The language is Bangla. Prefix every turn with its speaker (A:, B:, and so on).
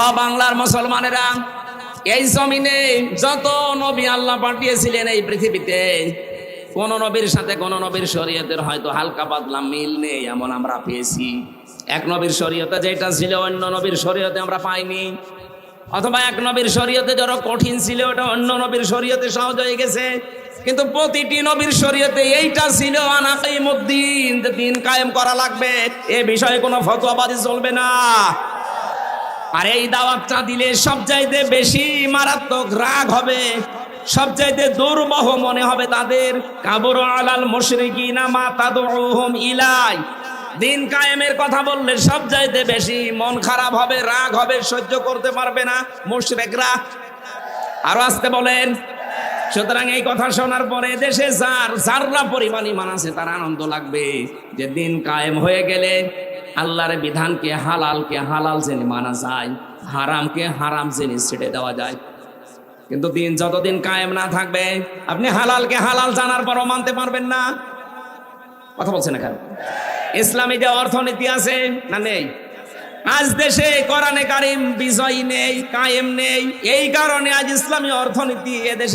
A: অ বাংলার মুসলমানেরা, এই জমিনে যত নবী আল্লাহ পাঠিয়েছিলেন এই পৃথিবীতে, কোন নবীর সাথে কোন নবীর শরীয়তের হয়তো হালকা পাতলা মিল নেই, এমন আমরা পেয়েছি। এক নবীর শরীয়তে যেটা ছিল, অন্য নবীর শরীয়তে আমরা পাইনি। অথবা এক নবীর শরীয়তে যারা কঠিন ছিল, ওটা অন্য নবীর শরীয়তে সহজ হয়ে গেছে। কিন্তু প্রতিটি নবীর শরীয়তে এইটা ছিল আনাকাই মুদ্দিন দিন কায়েম করা লাগবে, এ বিষয়ে কোনো ফতোয়াবাদী চলবে না। আর এই দাওয়াতটা দিলে সব চাইতে বেশি মারাত্মক রাগ হবে সব চাইতে দুর্বহ মনে হবে তাদের। কাবর আলাল মুশরিকিনা মা তাদউহুম ইলাই। দিন কায়েমের কথা বললে সব চাইতে বেশি মন খারাপ হবে, রাগ হবে, সহ্য করতে পারবে না মুশরিকরা। আরও আসতে বলেন, সুতরাং এই কথা শোনার পরে দেশে যার, যাররা পরিমাণ ইমান আছে তার আনন্দ লাগবে। যে দিন কায়েম হয়ে গেলে আল্লাহর বিধানকে হালালকে হালাল জেনে মানা যায়, হারামকে হারাম জেনে ছেড়ে দেওয়া যায়। কিন্তু দিন যতদিন কায়েম না থাকবে, আপনি হালালকে হালাল জানার পরও মানতে পারবেন না। কথা বলছেন এখানে? ইসলামী যে অর্থনীতি আছে, না নেই? আজ দেশে কোরআনে কারিম, বিজয় নেই, কায়েম নেই, এই কারণে আজ ইসলামী অর্থনীতি এদেশে